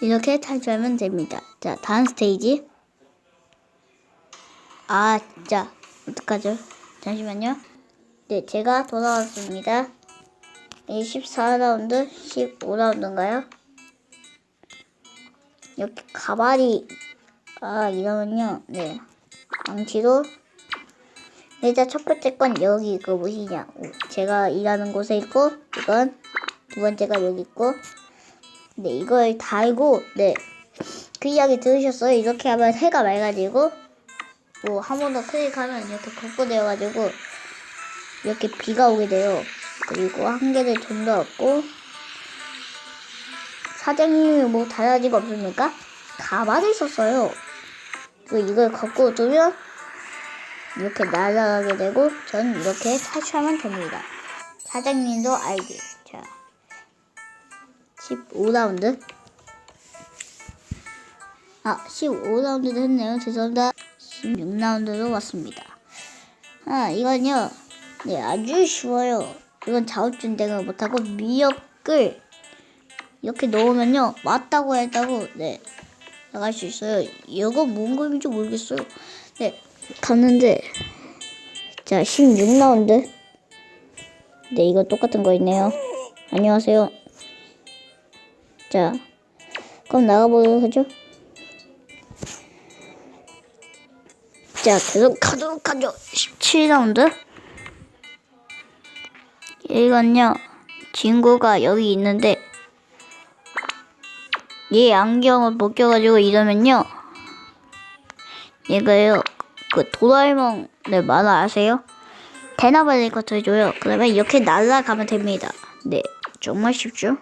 이렇게 탈출하면 됩니다. 자, 다음 스테이지. 아, 진짜. 어떡하죠? 잠시만요. 네, 제가 돌아왔습니다. 이 14라운드, 15라운드인가요? 이렇게 가발이, 아, 이러면요. 네. 망치로. 일단 첫 번째 건 여기 그 뭐시냐. 제가 일하는 곳에 있고, 이건 두 번째가 여기 있고, 네, 이걸 달고, 네. 그 이야기 들으셨어요? 이렇게 하면 해가 맑아지고, 뭐, 한번 더 클릭하면 이렇게 복구되어가지고, 이렇게 비가 오게 돼요. 그리고 한 개를 좀 더 얻고, 사장님이 뭐 달라진 거 없습니까? 가발을 썼어요. 그 이걸 거꾸로 두면, 이렇게 날아가게 되고, 전 이렇게 탈출하면 됩니다. 사장님도 알지. 자. 15라운드. 아, 15라운드도 했네요. 죄송합니다. 16라운드로 왔습니다. 아, 이건요. 네, 아주 쉬워요. 이건 자우준댕을 못하고 미역을 이렇게 넣으면요. 맞다고 했다고, 네. 나갈 수 있어요. 이거 뭔 거인지 모르겠어요. 네, 갔는데. 자, 16라운드. 네, 이거 똑같은 거 있네요. 안녕하세요. 자, 그럼 나가보도록 하죠. 자, 계속 가도록 하죠. 17라운드. 이건요, 친구가 여기 있는데, 얘 안경을 벗겨가지고 이러면요, 얘가요, 그 도라에몽, 네, 만화 아세요? 것을 줘요. 그러면 이렇게 날아가면 됩니다. 네, 정말 쉽죠?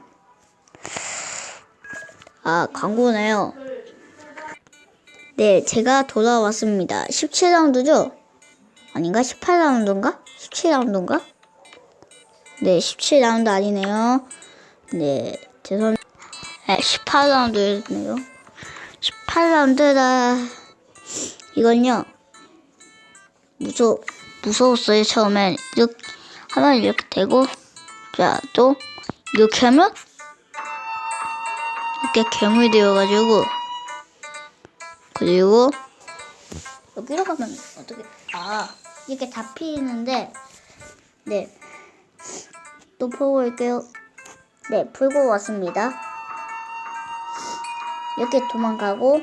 아, 광고네요. 네, 제가 돌아왔습니다. 17라운드죠? 아닌가? 18라운드인가? 17라운드인가? 네, 17라운드 아니네요. 네, 죄송합니다. 네, 18라운드였네요. 18라운드라, 이건요, 무서, 무서웠어요, 처음엔. 이렇게 하면 이렇게 되고, 자, 또, 이렇게 하면, 이렇게 괴물이 되어가지고 그리고 여기로 가면 어떻게 아 이렇게 다 피는데 네 또 풀고 올게요. 네 풀고 왔습니다. 이렇게 도망가고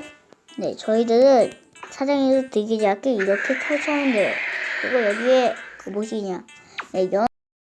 네 저희들은 사장님을 들키지 않게 이렇게 탈출하면 돼요. 그리고 여기에 그 뭐시냐. 네 연,